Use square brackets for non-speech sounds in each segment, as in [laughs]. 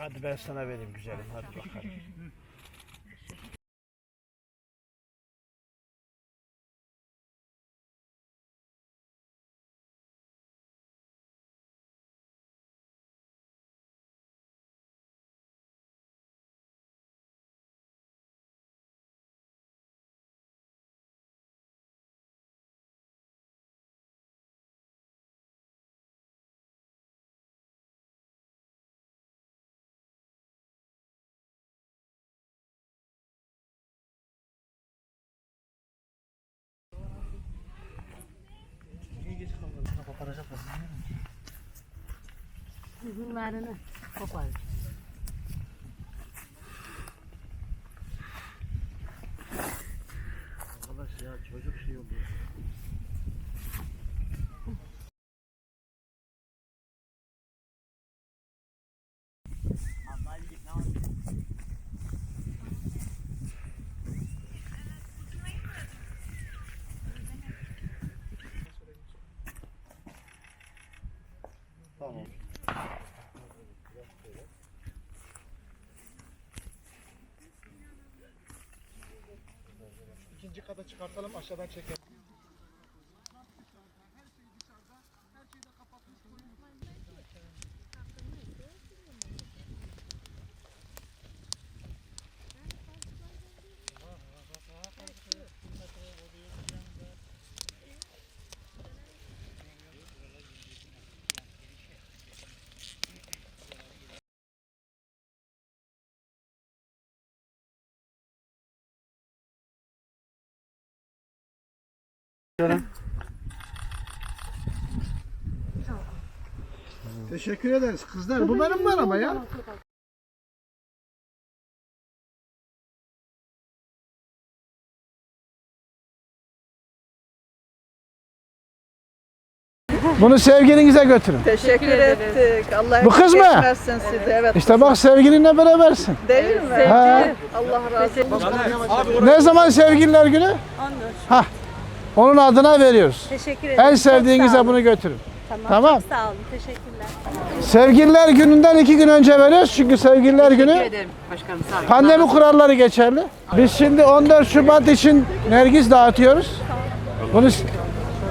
Hadi ben sana vereyim güzelim. Hadi bakalım. [laughs] Uzunlarını kopar. Arkadaş ya çocuk şey oluyor. Tamam. İkinci kata çıkartalım aşağıdan çekelim. Teşekkür ederiz kızlar. Bu benim var ama ya. Bunu sevgilinize götürün. Teşekkür ettik. Allah Bu kız mı? geçmesin sizi. Evet. İşte bak sevgilinle berabersin. Değil mi? Ha. Allah razı olsun. Ne zaman sevgililer günü? Ha. Onun adına veriyoruz. Teşekkür ederim. En sağ sevdiğinize olun. bunu götürün. Tamam. Tamam. Çok sağ olun. Teşekkürler. Sevgililer gününden iki gün önce veriyoruz çünkü sevgililer günü pandemi kuralları geçerli. Biz şimdi 14 Şubat için nergis dağıtıyoruz. Bunu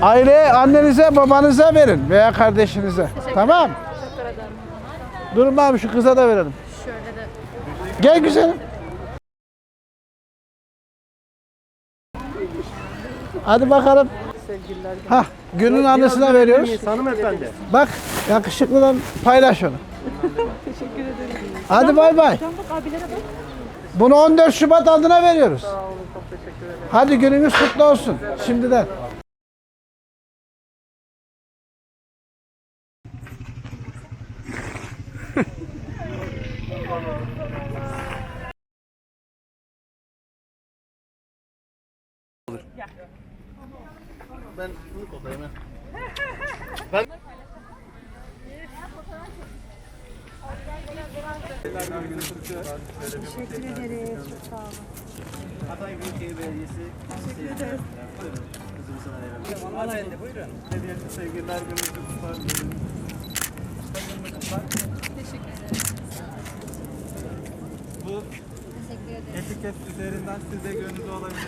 aileye, annenize, babanıza verin veya kardeşinize. Tamam. Durun abi şu kıza da verelim. Gel güzelim. Hadi bakalım. Hah, günün anısına veriyoruz. Hanımefendi. Bak yakışıklıdan paylaş onu. Teşekkür ederim. Hadi bay bay. Bunu 14 Şubat adına veriyoruz. Sağ olun çok teşekkür ederim. Hadi gününüz kutlu olsun şimdiden. [laughs] Ben bunu koklayayım ha. Teşekkür ederiz. Çok sağ olun. Hatay Büyükşehir Belediyesi. Teşekkür ederiz. Kızımı sana verelim. Hanımefendi buyurun. Hediyesi sevgililer günü kutlar. Bu etiket üzerinden size gönüllü olabilir.